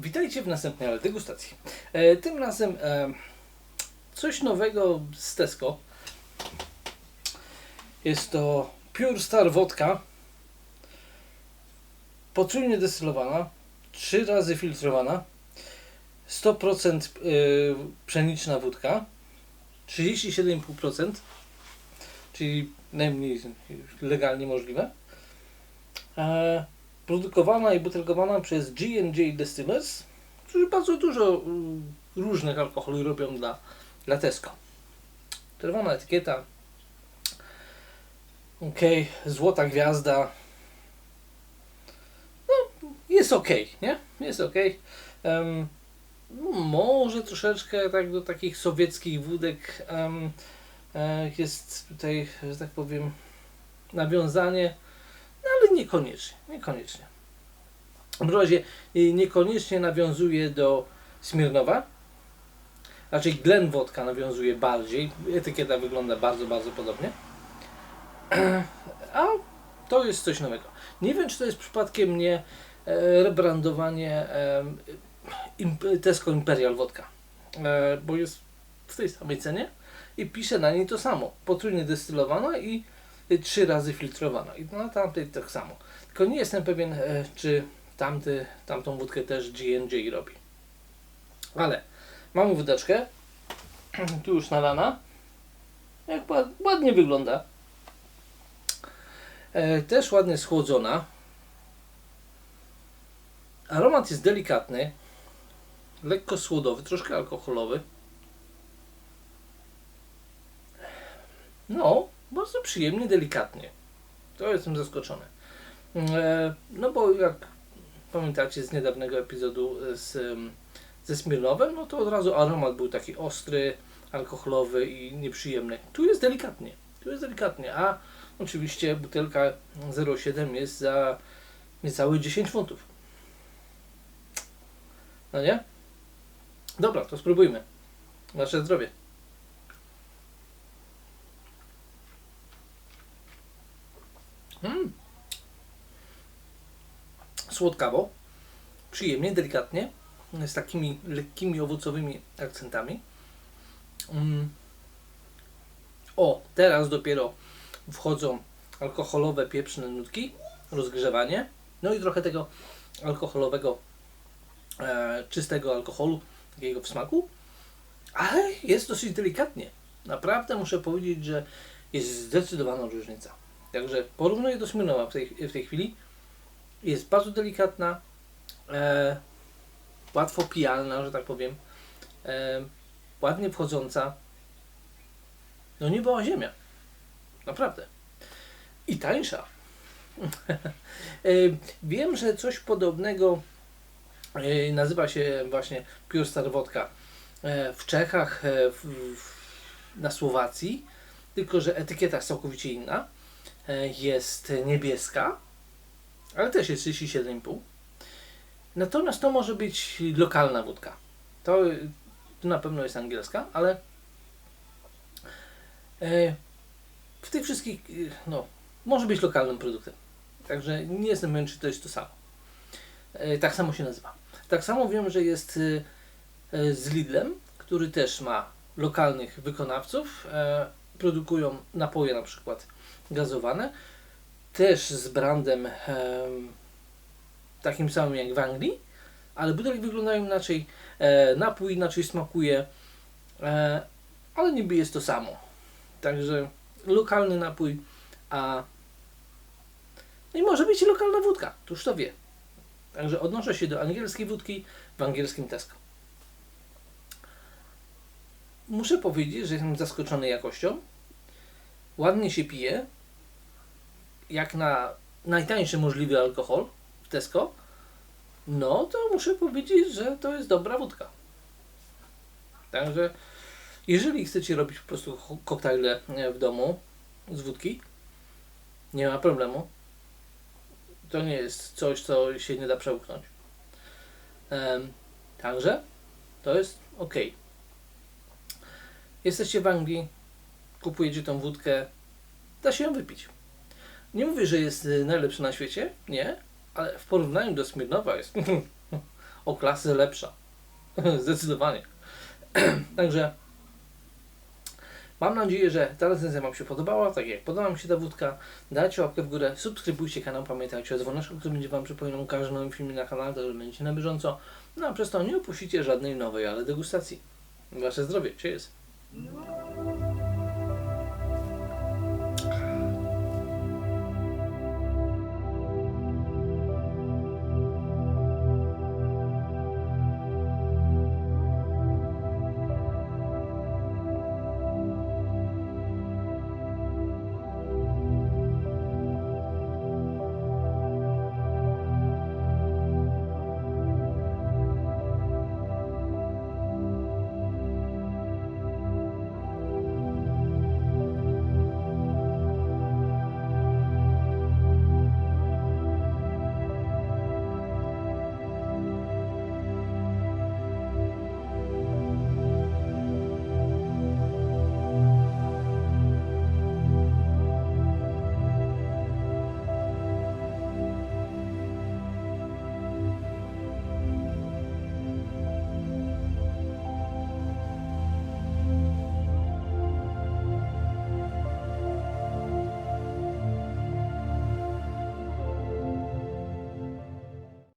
Witajcie w następnej degustacji. E, tym razem e, coś nowego z Tesco. Jest to Pure Star Wodka. Potrójnie destylowana, trzy razy filtrowana, 100% e, pszeniczna wódka, 37,5%, czyli najmniej legalnie możliwe. E, produkowana i butelkowana przez G&J Distillers, którzy bardzo dużo mm, różnych alkoholi robią dla, dla Tesco. Czerwona etykieta. Ok, złota gwiazda. No, jest ok, nie? Jest ok. Um, może troszeczkę tak do takich sowieckich wódek um, jest tutaj, że tak powiem, nawiązanie no ale niekoniecznie, niekoniecznie. W razie y, niekoniecznie nawiązuje do Smirnowa. Raczej Glen Wodka nawiązuje bardziej. Etykieta wygląda bardzo, bardzo podobnie. A to jest coś nowego. Nie wiem, czy to jest przypadkiem nie e, rebrandowanie Tesco Imperial Wodka. E, bo jest w tej samej cenie i pisze na niej to samo. Potrójnie destylowana i trzy razy filtrowana. I na tamtej tak samo. Tylko nie jestem pewien, e, czy tamty, tamtą wódkę też G&J robi. Ale mamy wódeczkę. Tu już nalana. Jak ładnie wygląda. E, też ładnie schłodzona. Aromat jest delikatny. Lekko słodowy, troszkę alkoholowy. No, bardzo przyjemnie, delikatnie. To jestem zaskoczony. E, no bo jak pamiętacie z niedawnego epizodu z, ze Smirnowem, no to od razu aromat był taki ostry, alkoholowy i nieprzyjemny. Tu jest delikatnie. Tu jest delikatnie, a oczywiście butelka 0,7 jest za niecałe 10 funtów. No nie? Dobra, to spróbujmy. Wasze zdrowie. Słodkawo, przyjemnie, delikatnie, z takimi lekkimi owocowymi akcentami. Mm. O, teraz dopiero wchodzą alkoholowe, pieprzne nutki, rozgrzewanie, no i trochę tego alkoholowego, e, czystego alkoholu, takiego w smaku, ale jest dosyć delikatnie. Naprawdę muszę powiedzieć, że jest zdecydowana różnica. Także porównuję do Smirnowa w tej, w tej chwili. Jest bardzo delikatna, e, łatwo pijalna, że tak powiem, e, ładnie wchodząca. No nie była ziemia. Naprawdę. I tańsza. e, wiem, że coś podobnego e, nazywa się właśnie Pure Star e, w Czechach, w, na Słowacji, tylko że etykieta jest całkowicie inna. Jest niebieska, ale też jest 37,5. Natomiast to może być lokalna wódka. To, to na pewno jest angielska, ale e, w tych wszystkich, no, może być lokalnym produktem. Także nie jestem pewien, czy to jest to samo. E, tak samo się nazywa. Tak samo wiem, że jest z Lidlem, który też ma lokalnych wykonawców. Produkują napoje na przykład gazowane, też z brandem e, takim samym jak w Anglii, ale butelki wyglądają inaczej, e, napój inaczej smakuje, e, ale niby jest to samo. Także lokalny napój, a no i może być i lokalna wódka, tuż to wie. Także odnoszę się do angielskiej wódki w angielskim Tesco. Muszę powiedzieć, że jestem zaskoczony jakością. Ładnie się pije, jak na najtańszy możliwy alkohol w Tesco, no to muszę powiedzieć, że to jest dobra wódka. Także jeżeli chcecie robić po prostu koktajle w domu z wódki, nie ma problemu. To nie jest coś, co się nie da przełknąć. Także to jest ok. Jesteście w Anglii, kupujecie tą wódkę, da się ją wypić. Nie mówię, że jest y, najlepszy na świecie, nie, ale w porównaniu do Smirnowa jest o klasę lepsza. Zdecydowanie. Także mam nadzieję, że ta recenzja Wam się podobała. Tak jak podoba mi się ta wódka, dajcie łapkę w górę, subskrybujcie kanał, pamiętajcie o dzwoneczku, który będzie Wam przypominał o każdym nowym filmie na kanale, to że będziecie na bieżąco. No a przez to nie opuścicie żadnej nowej, ale degustacji. Wasze zdrowie, cheers!